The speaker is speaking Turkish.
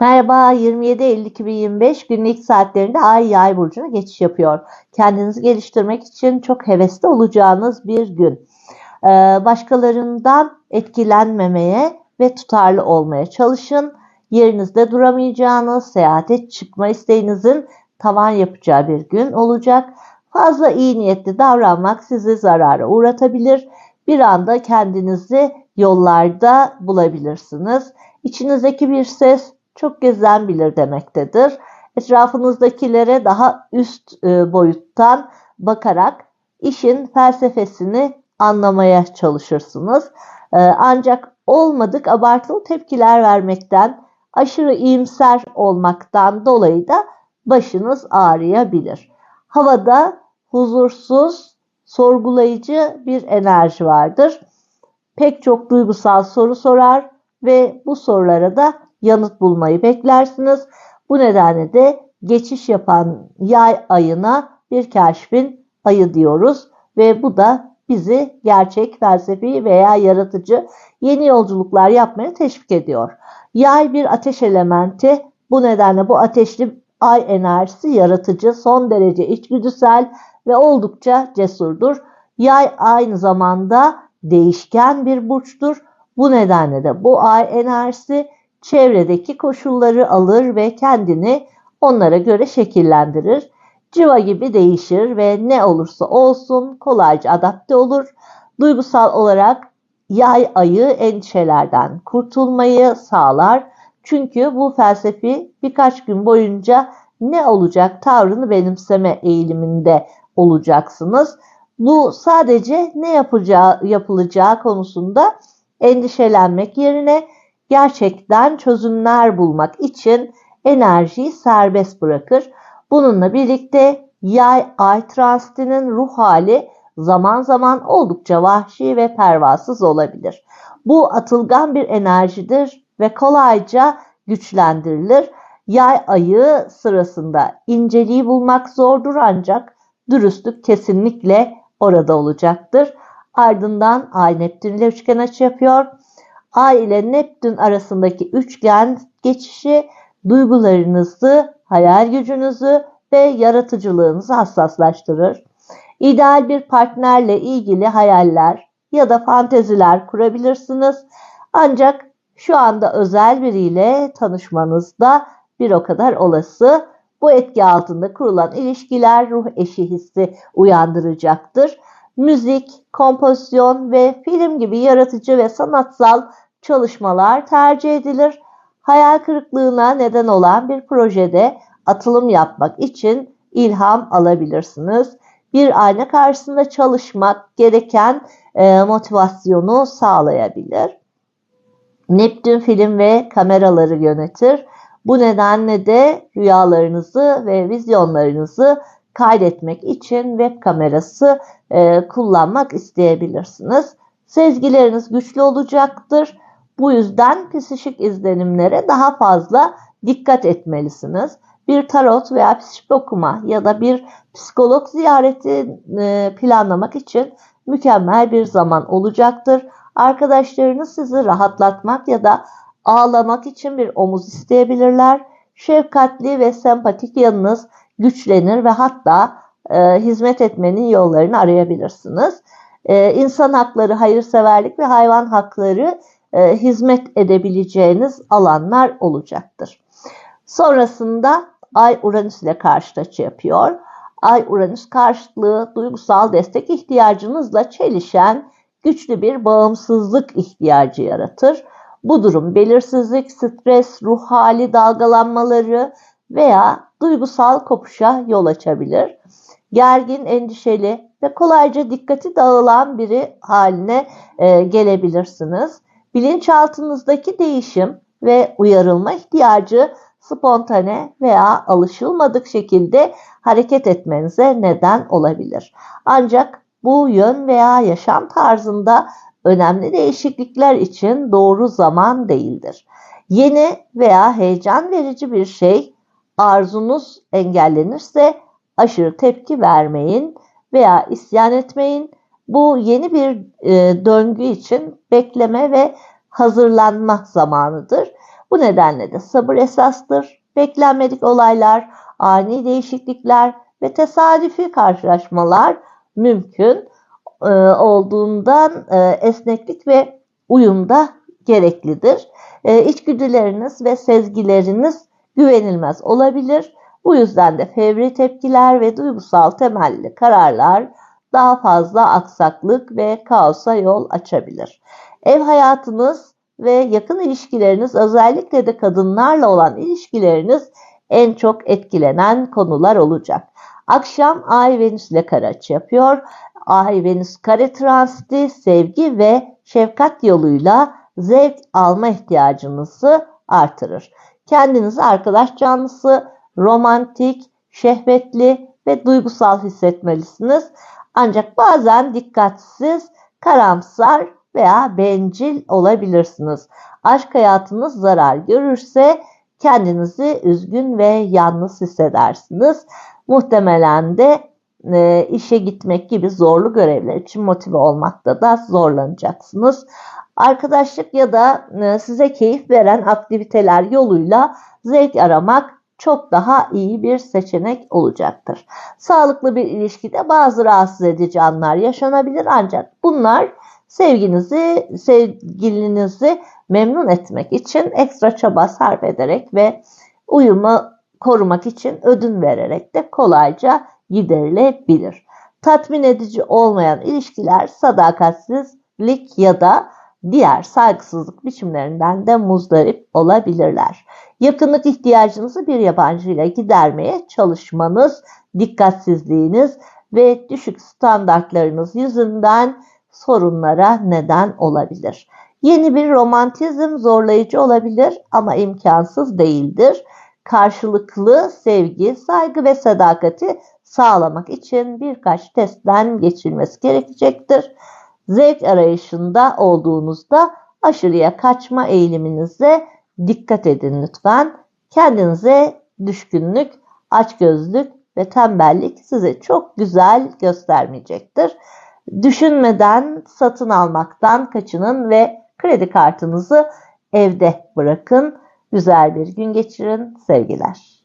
Merhaba 27 Eylül 2025 günlük saatlerinde Ay Yay burcuna geçiş yapıyor. Kendinizi geliştirmek için çok hevesli olacağınız bir gün. Ee, başkalarından etkilenmemeye ve tutarlı olmaya çalışın. Yerinizde duramayacağınız, seyahate çıkma isteğinizin tavan yapacağı bir gün olacak. Fazla iyi niyetli davranmak sizi zarara uğratabilir. Bir anda kendinizi yollarda bulabilirsiniz. İçinizdeki bir ses çok gezen bilir demektedir. Etrafınızdakilere daha üst e, boyuttan bakarak işin felsefesini anlamaya çalışırsınız. E, ancak olmadık abartılı tepkiler vermekten, aşırı iyimser olmaktan dolayı da başınız ağrıyabilir. Havada huzursuz, sorgulayıcı bir enerji vardır. Pek çok duygusal soru sorar ve bu sorulara da yanıt bulmayı beklersiniz. Bu nedenle de geçiş yapan yay ayına bir keşfin ayı diyoruz ve bu da bizi gerçek, felsefi veya yaratıcı yeni yolculuklar yapmaya teşvik ediyor. Yay bir ateş elementi. Bu nedenle bu ateşli ay enerjisi yaratıcı, son derece içgüdüsel ve oldukça cesurdur. Yay aynı zamanda değişken bir burçtur. Bu nedenle de bu ay enerjisi çevredeki koşulları alır ve kendini onlara göre şekillendirir. Civa gibi değişir ve ne olursa olsun kolayca adapte olur. Duygusal olarak yay ayı endişelerden kurtulmayı sağlar. Çünkü bu felsefi birkaç gün boyunca ne olacak tavrını benimseme eğiliminde olacaksınız. Bu sadece ne yapacağı, yapılacağı konusunda endişelenmek yerine gerçekten çözümler bulmak için enerjiyi serbest bırakır. Bununla birlikte yay ay transitinin ruh hali zaman zaman oldukça vahşi ve pervasız olabilir. Bu atılgan bir enerjidir ve kolayca güçlendirilir. Yay ayı sırasında inceliği bulmak zordur ancak dürüstlük kesinlikle orada olacaktır. Ardından Ay Neptün ile üçgen açı yapıyor. Ay ile Neptün arasındaki üçgen geçişi duygularınızı, hayal gücünüzü ve yaratıcılığınızı hassaslaştırır. İdeal bir partnerle ilgili hayaller ya da fanteziler kurabilirsiniz. Ancak şu anda özel biriyle tanışmanız da bir o kadar olası. Bu etki altında kurulan ilişkiler ruh eşi hissi uyandıracaktır. Müzik, kompozisyon ve film gibi yaratıcı ve sanatsal çalışmalar tercih edilir. Hayal kırıklığına neden olan bir projede atılım yapmak için ilham alabilirsiniz. Bir ayna karşısında çalışmak gereken e, motivasyonu sağlayabilir. Neptün film ve kameraları yönetir. Bu nedenle de rüyalarınızı ve vizyonlarınızı kaydetmek için web kamerası e, kullanmak isteyebilirsiniz. Sezgileriniz güçlü olacaktır. Bu yüzden psikik izlenimlere daha fazla dikkat etmelisiniz. Bir tarot veya psikik okuma ya da bir psikolog ziyareti e, planlamak için mükemmel bir zaman olacaktır. Arkadaşlarınız sizi rahatlatmak ya da ağlamak için bir omuz isteyebilirler. Şefkatli ve sempatik yanınız güçlenir ve hatta e, hizmet etmenin yollarını arayabilirsiniz. E, insan hakları, hayırseverlik ve hayvan hakları e, hizmet edebileceğiniz alanlar olacaktır. Sonrasında Ay Uranüs ile karşıt açı yapıyor. Ay Uranüs karşıtlığı duygusal destek ihtiyacınızla çelişen güçlü bir bağımsızlık ihtiyacı yaratır. Bu durum belirsizlik, stres, ruh hali dalgalanmaları veya duygusal kopuşa yol açabilir. Gergin, endişeli ve kolayca dikkati dağılan biri haline e, gelebilirsiniz. Bilinçaltınızdaki değişim ve uyarılma ihtiyacı spontane veya alışılmadık şekilde hareket etmenize neden olabilir. Ancak bu yön veya yaşam tarzında önemli değişiklikler için doğru zaman değildir. Yeni veya heyecan verici bir şey arzunuz engellenirse aşırı tepki vermeyin veya isyan etmeyin. Bu yeni bir e, döngü için bekleme ve hazırlanma zamanıdır. Bu nedenle de sabır esastır. Beklenmedik olaylar, ani değişiklikler ve tesadüfi karşılaşmalar mümkün e, olduğundan e, esneklik ve uyumda gereklidir. E, içgüdüleriniz ve sezgileriniz güvenilmez olabilir. Bu yüzden de fevri tepkiler ve duygusal temelli kararlar daha fazla aksaklık ve kaosa yol açabilir. Ev hayatınız ve yakın ilişkileriniz özellikle de kadınlarla olan ilişkileriniz en çok etkilenen konular olacak. Akşam Ay Venüs ile kare açı yapıyor. Ay Venüs kare transiti sevgi ve şefkat yoluyla zevk alma ihtiyacınızı artırır. Kendinizi arkadaş canlısı, romantik, şehvetli ve duygusal hissetmelisiniz. Ancak bazen dikkatsiz, karamsar veya bencil olabilirsiniz. Aşk hayatınız zarar görürse kendinizi üzgün ve yalnız hissedersiniz. Muhtemelen de e, işe gitmek gibi zorlu görevler için motive olmakta da zorlanacaksınız. Arkadaşlık ya da e, size keyif veren aktiviteler yoluyla zevk aramak çok daha iyi bir seçenek olacaktır. Sağlıklı bir ilişkide bazı rahatsız edici anlar yaşanabilir ancak bunlar sevginizi, sevgilinizi memnun etmek için ekstra çaba sarf ederek ve uyumu korumak için ödün vererek de kolayca giderilebilir. Tatmin edici olmayan ilişkiler sadakatsizlik ya da diğer saygısızlık biçimlerinden de muzdarip olabilirler. Yakınlık ihtiyacınızı bir yabancı ile gidermeye çalışmanız, dikkatsizliğiniz ve düşük standartlarınız yüzünden sorunlara neden olabilir. Yeni bir romantizm zorlayıcı olabilir ama imkansız değildir. Karşılıklı sevgi, saygı ve sadakati sağlamak için birkaç testten geçilmesi gerekecektir. Zevk arayışında olduğunuzda aşırıya kaçma eğiliminize dikkat edin lütfen. Kendinize düşkünlük, açgözlük ve tembellik size çok güzel göstermeyecektir. Düşünmeden satın almaktan kaçının ve kredi kartınızı evde bırakın. Güzel bir gün geçirin. Sevgiler.